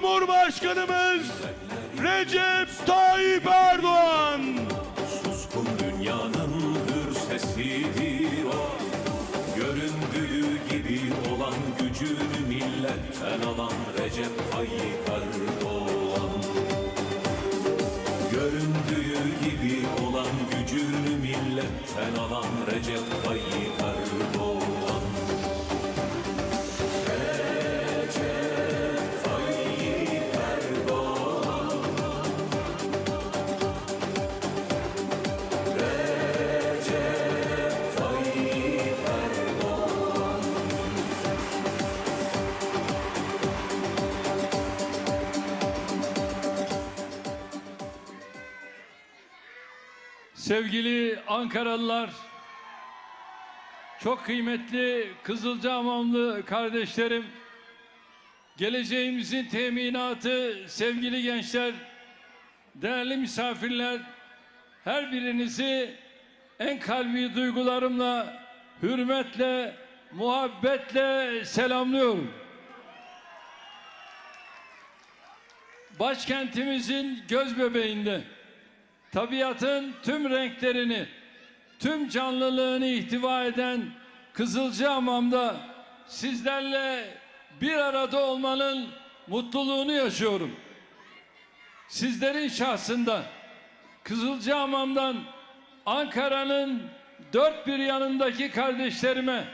Cumhurbaşkanımız Recep Tayyip Erdoğan. Sevgili Ankaralılar, çok kıymetli Kızılcahamamlı kardeşlerim, geleceğimizin teminatı sevgili gençler, değerli misafirler, her birinizi en kalbi duygularımla, hürmetle, muhabbetle selamlıyorum. Başkentimizin göz bebeğinde tabiatın tüm renklerini, tüm canlılığını ihtiva eden Kızılcahamam'da sizlerle bir arada olmanın mutluluğunu yaşıyorum. Sizlerin şahsında Kızılcahamam'dan Ankara'nın dört bir yanındaki kardeşlerime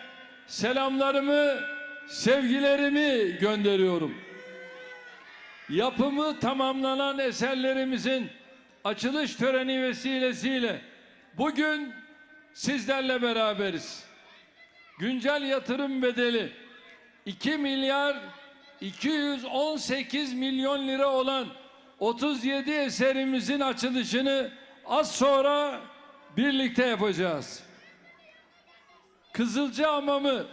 selamlarımı, sevgilerimi gönderiyorum. Yapımı tamamlanan eserlerimizin açılış töreni vesilesiyle bugün sizlerle beraberiz. Güncel yatırım bedeli 2 milyar 218 milyon lira olan 37 eserimizin açılışını az sonra birlikte yapacağız. Kızılcahamam'ı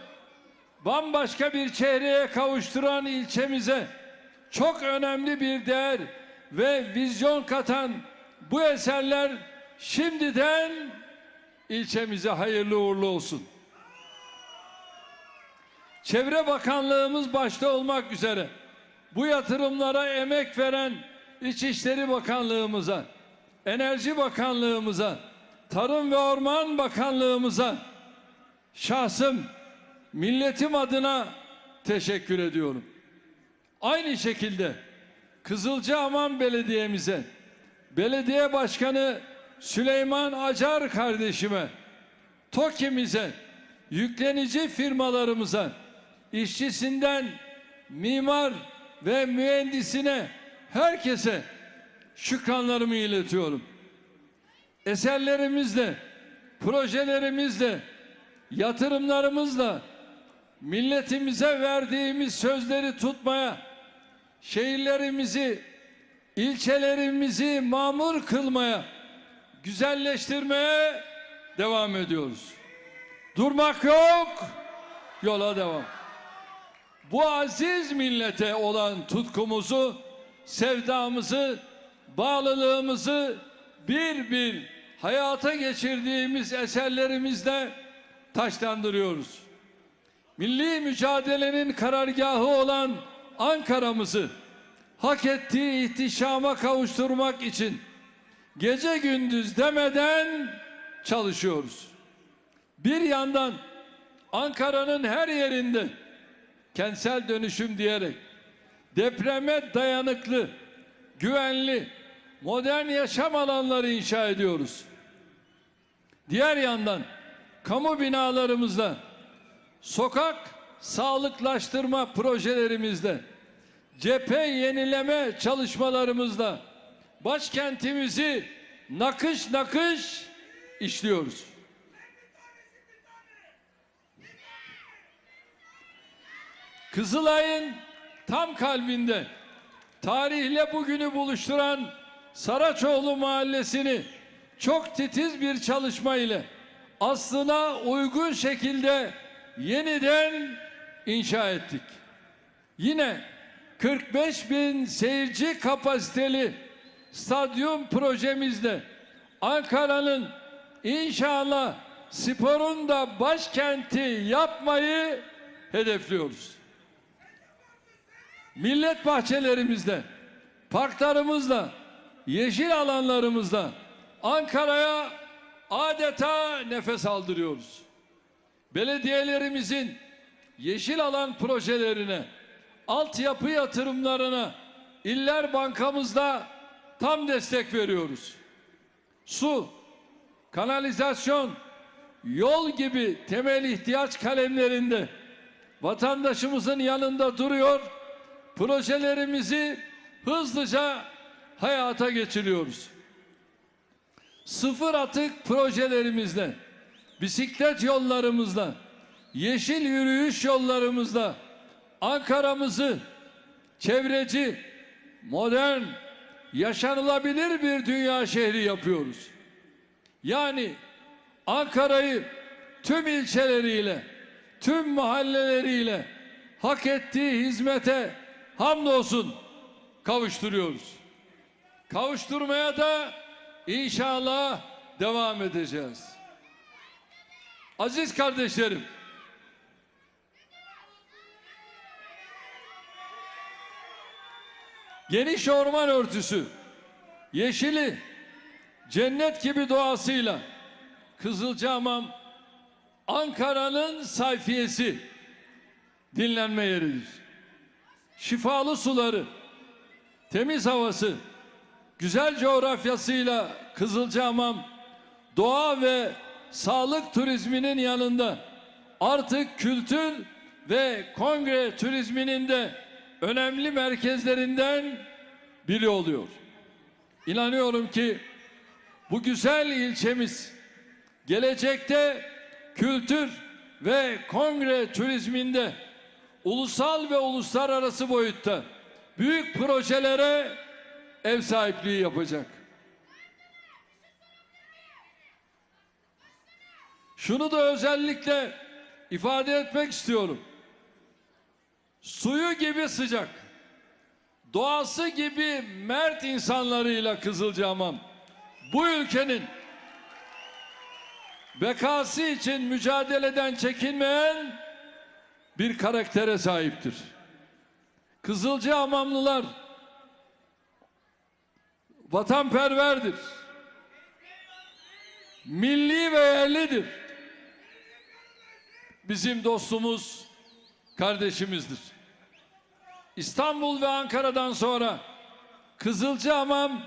bambaşka bir çehreye kavuşturan ilçemize çok önemli bir değer ve vizyon katan bu eserler şimdiden ilçemize hayırlı uğurlu olsun. Çevre Bakanlığımız başta olmak üzere bu yatırımlara emek veren İçişleri Bakanlığımıza, Enerji Bakanlığımıza, Tarım ve Orman Bakanlığımıza şahsım milletim adına teşekkür ediyorum. Aynı şekilde Kızılcahamam Belediye'mize, Belediye Başkanı Süleyman Acar kardeşime, TOKİ'mize, yüklenici firmalarımıza, işçisinden mimar ve mühendisine, herkese şükranlarımı iletiyorum. Eserlerimizle, projelerimizle, yatırımlarımızla milletimize verdiğimiz sözleri tutmaya, şehirlerimizi, ilçelerimizi mamur kılmaya, güzelleştirmeye devam ediyoruz. Durmak yok, yola devam. Bu aziz millete olan tutkumuzu, sevdamızı, bağlılığımızı bir bir hayata geçirdiğimiz eserlerimizle taşlandırıyoruz. Milli mücadelenin karargahı olan Ankara'mızı hak ettiği ihtişama kavuşturmak için gece gündüz demeden çalışıyoruz. Bir yandan Ankara'nın her yerinde kentsel dönüşüm diyerek depreme dayanıklı, güvenli, modern yaşam alanları inşa ediyoruz. Diğer yandan kamu binalarımızda sokak sağlıklaştırma projelerimizde, cephe yenileme çalışmalarımızda başkentimizi nakış nakış işliyoruz. Kızılay'ın tam kalbinde tarihle bugünü buluşturan Saraçoğlu Mahallesi'ni çok titiz bir çalışma ile aslına uygun şekilde yeniden inşa ettik. Yine 45 bin seyirci kapasiteli stadyum projemizde Ankara'nın inşallah sporun da başkenti yapmayı hedefliyoruz. millet bahçelerimizde, parklarımızda, yeşil alanlarımızda Ankara'ya adeta nefes aldırıyoruz. Belediyelerimizin yeşil alan projelerine, altyapı yatırımlarına İller Bankamızda tam destek veriyoruz. Su, kanalizasyon, yol gibi temel ihtiyaç kalemlerinde vatandaşımızın yanında duruyor. Projelerimizi hızlıca hayata geçiriyoruz. Sıfır atık projelerimizle, bisiklet yollarımızla, yeşil yürüyüş yollarımızla Ankara'mızı çevreci, modern, yaşanılabilir bir dünya şehri yapıyoruz. Yani Ankara'yı tüm ilçeleriyle, tüm mahalleleriyle hak ettiği hizmete hamdolsun kavuşturuyoruz. Kavuşturmaya da inşallah devam edeceğiz. Aziz kardeşlerim, geniş orman örtüsü, yeşili, cennet gibi doğasıyla. Kızılcahamam Ankara'nın sayfiyesi. Dinlenme yeridir. Şifalı suları, temiz havası, güzel coğrafyasıyla Kızılcahamam doğa ve sağlık turizminin yanında. Artık kültür ve kongre turizminin de önemli merkezlerinden biri oluyor. İnanıyorum ki bu güzel ilçemiz gelecekte kültür ve kongre turizminde ulusal ve uluslararası boyutta büyük projelere ev sahipliği yapacak. Şunu da özellikle ifade etmek istiyorum. Suyu gibi sıcak, doğası gibi mert insanlarıyla Kızılcahamam bu ülkenin bekası için mücadeleden çekinmeyen bir karaktere sahiptir. Kızılcahamamlılar vatanperverdir. Milli ve yerlidir. Bizim dostumuz, kardeşimizdir. İstanbul ve Ankara'dan sonra Kızılcahamam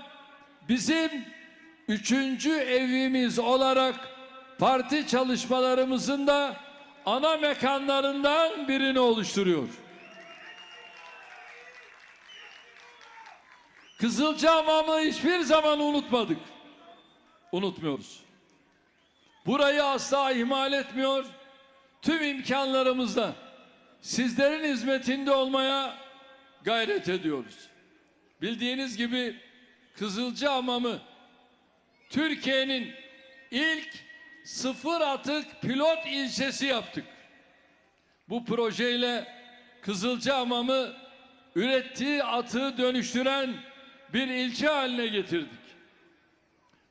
bizim üçüncü evimiz olarak parti çalışmalarımızın da ana mekanlarından birini oluşturuyor. Kızılcahamam'ı hiçbir zaman unutmadık. Unutmuyoruz. Burayı asla ihmal etmiyor. Tüm imkanlarımızla sizlerin hizmetinde olmaya gayret ediyoruz. Bildiğiniz gibi Kızılcahamam'ı Türkiye'nin ilk sıfır atık pilot ilçesi yaptık. Bu projeyle Kızılcahamam'ı ürettiği atığı dönüştüren bir ilçe haline getirdik.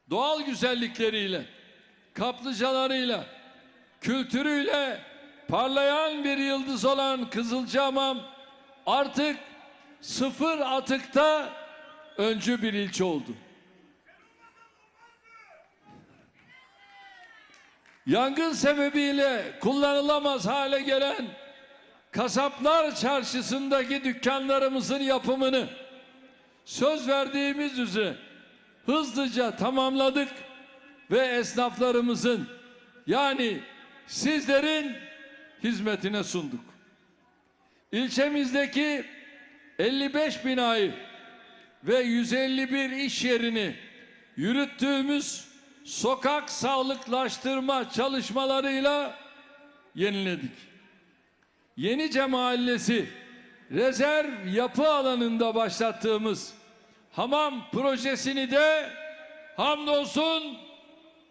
Doğal güzellikleriyle, kaplıcalarıyla, kültürüyle parlayan bir yıldız olan Kızılcahamam artık sıfır atıkta öncü bir ilçe oldu. Yangın sebebiyle kullanılamaz hale gelen kasaplar çarşısındaki dükkanlarımızın yapımını söz verdiğimiz üzere hızlıca tamamladık ve esnaflarımızın yani sizlerin hizmetine sunduk. İlçemizdeki 55 binayı ve 151 iş yerini yürüttüğümüz sokak sağlıklaştırma çalışmalarıyla yeniledik. Yenice Mahallesi rezerv yapı alanında başlattığımız hamam projesini de hamdolsun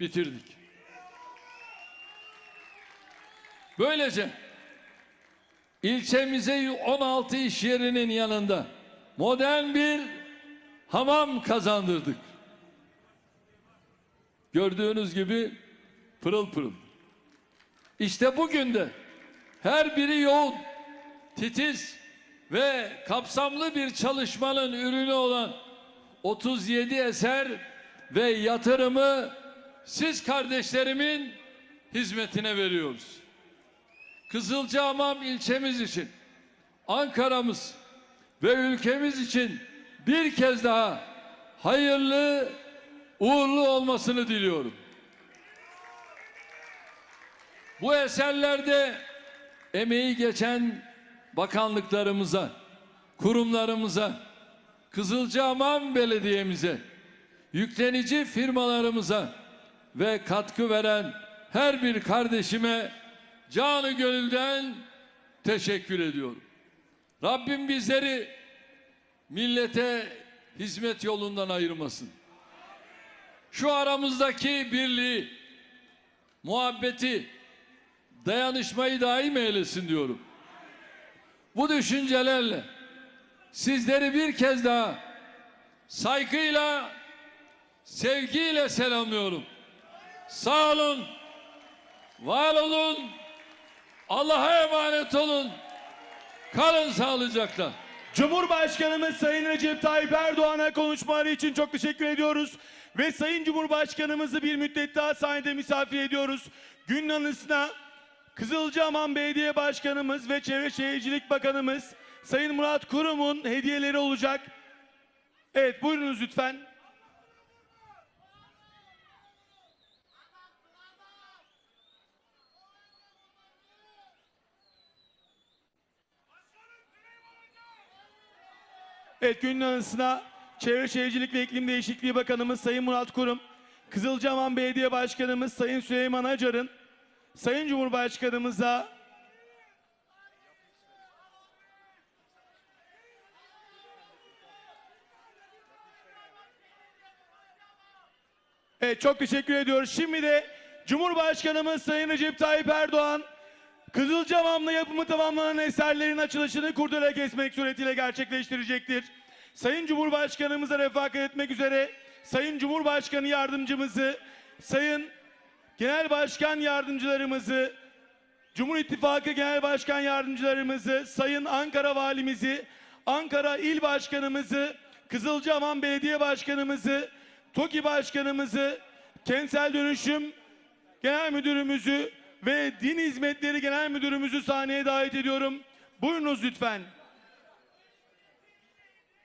bitirdik. Böylece ilçemize 16 iş yerinin yanında modern bir hamam kazandırdık. Gördüğünüz gibi pırıl pırıl. İşte bugün de her biri yoğun, titiz ve kapsamlı bir çalışmanın ürünü olan 37 eser ve yatırımı siz kardeşlerimin hizmetine veriyoruz. Kızılcahamam ilçemiz için, Ankara'mız ve ülkemiz için bir kez daha hayırlı, uğurlu olmasını diliyorum. Bu eserlerde emeği geçen bakanlıklarımıza, kurumlarımıza, Kızılcahamam Belediye'mize, yüklenici firmalarımıza ve katkı veren her bir kardeşime canı gönülden teşekkür ediyorum. Rabbim bizleri millete hizmet yolundan ayırmasın. Şu aramızdaki birliği, muhabbeti, dayanışmayı daim eylesin diyorum. Bu düşüncelerle sizleri bir kez daha saygıyla, sevgiyle selamlıyorum. Sağ olun, var olun, Allah'a emanet olun. Kalın sağlıcakla. Cumhurbaşkanımız Sayın Recep Tayyip Erdoğan'a konuşmaları için çok teşekkür ediyoruz. Ve Sayın Cumhurbaşkanımızı bir müddet daha sahnede misafir ediyoruz. Günün anısına Kızılcahamam Belediye Başkanımız ve Çevre Şehircilik Bakanımız Sayın Murat Kurum'un hediyeleri olacak. Evet buyurunuz lütfen. Evet günün anısına Çevre Şehircilik ve İklim Değişikliği Bakanımız Sayın Murat Kurum, Kızılcahamam Belediye Başkanımız Sayın Süleyman Acar'ın Sayın Cumhurbaşkanımıza Evet çok teşekkür ediyoruz. Şimdi de Cumhurbaşkanımız Sayın Recep Tayyip Erdoğan Kızılcamam'la yapımı tamamlanan eserlerin açılışını kurdele kesmek suretiyle gerçekleştirecektir. Sayın Cumhurbaşkanımıza refakat etmek üzere Sayın Cumhurbaşkanı yardımcımızı, Sayın Genel Başkan yardımcılarımızı, Cumhur İttifakı Genel Başkan yardımcılarımızı, Sayın Ankara Valimizi, Ankara İl Başkanımızı, Kızılcahamam Belediye Başkanımızı, TOKİ Başkanımızı, Kentsel Dönüşüm Genel Müdürümüzü ve Din Hizmetleri Genel Müdürümüzü sahneye davet ediyorum. Buyurunuz lütfen.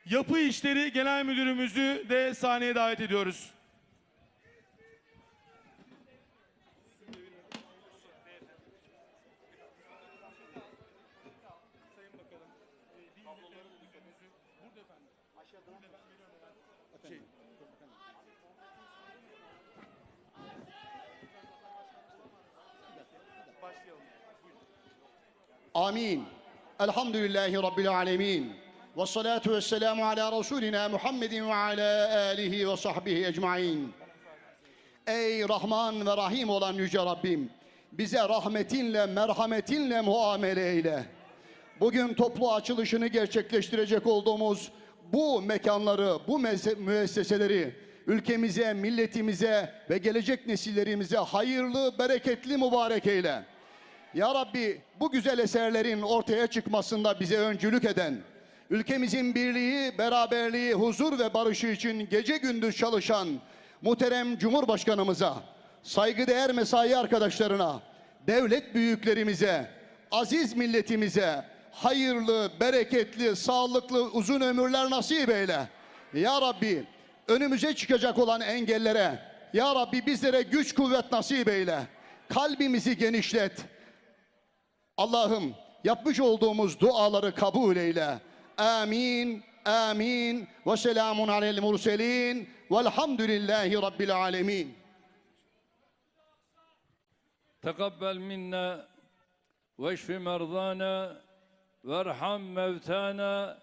Yapı İşleri Genel Müdürümüzü de sahneye davet ediyoruz. Amin. Elhamdülillahi Rabbil alemin. Ve salatu ve selamu ala Resulina Muhammedin ve ala alihi ve sahbihi ecmain. Ey Rahman ve Rahim olan Yüce Rabbim, bize rahmetinle, merhametinle muamele eyle. Bugün toplu açılışını gerçekleştirecek olduğumuz bu mekanları, bu müesseseleri ülkemize, milletimize ve gelecek nesillerimize hayırlı, bereketli mübarek eyle. Ya Rabbi bu güzel eserlerin ortaya çıkmasında bize öncülük eden, ülkemizin birliği, beraberliği, huzur ve barışı için gece gündüz çalışan muhterem Cumhurbaşkanımıza, saygıdeğer mesai arkadaşlarına, devlet büyüklerimize, aziz milletimize hayırlı, bereketli, sağlıklı, uzun ömürler nasip eyle. Ya Rabbi önümüze çıkacak olan engellere, Ya Rabbi bizlere güç kuvvet nasip eyle. Kalbimizi genişlet. Allah'ım yapmış olduğumuz duaları kabul eyle. Amin, amin. Ve selamun alel murselin. Velhamdülillahi Rabbil alemin. تقبل منا واشف مرضانا وارحم موتانا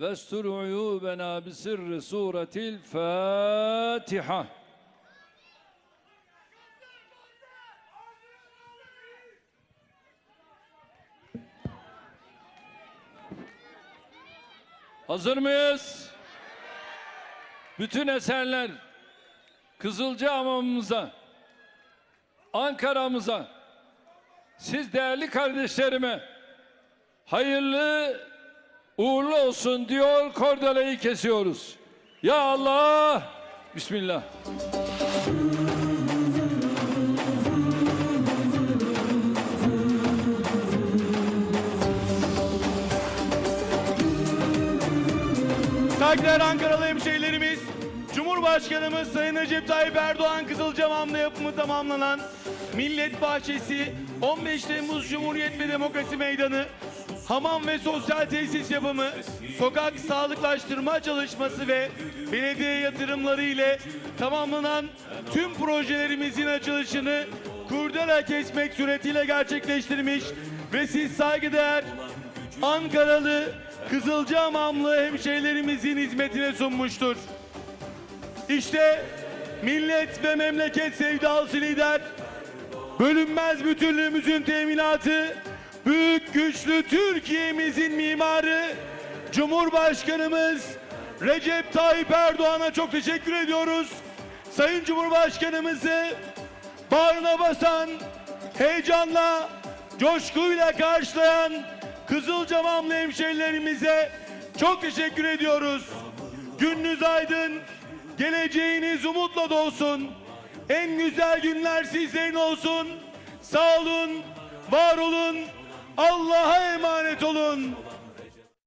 واستر عيوبنا بسر سورة الفاتحة Hazır mıyız? Bütün eserler Kızılcahamamımıza Ankara'mıza, siz değerli kardeşlerime hayırlı, uğurlu olsun diyor kordeleyi kesiyoruz. Ya Allah! Bismillah. Saygıdeğer Ankaralı hemşehrilerimiz, Cumhurbaşkanımız Sayın Recep Tayyip Erdoğan Kızılcamam'la yapımı tamamlanan Millet Bahçesi 15 Temmuz Cumhuriyet ve Demokrasi Meydanı hamam ve sosyal tesis yapımı, sokak sağlıklaştırma çalışması ve belediye yatırımları ile tamamlanan tüm projelerimizin açılışını kurdela kesmek suretiyle gerçekleştirmiş ve siz saygıdeğer Ankaralı Kızılcahamamlı hemşehrilerimizin hizmetine sunmuştur. İşte millet ve memleket sevdalısı lider, bölünmez bütünlüğümüzün teminatı, büyük güçlü Türkiye'mizin mimarı, Cumhurbaşkanımız Recep Tayyip Erdoğan'a çok teşekkür ediyoruz. Sayın Cumhurbaşkanımızı bağrına basan, heyecanla, coşkuyla karşılayan Kızılcamamlı hemşehrilerimize çok teşekkür ediyoruz. Gününüz aydın, geleceğiniz umutla dolsun. En güzel günler sizlerin olsun. Sağ olun, var olun, Allah'a emanet olun.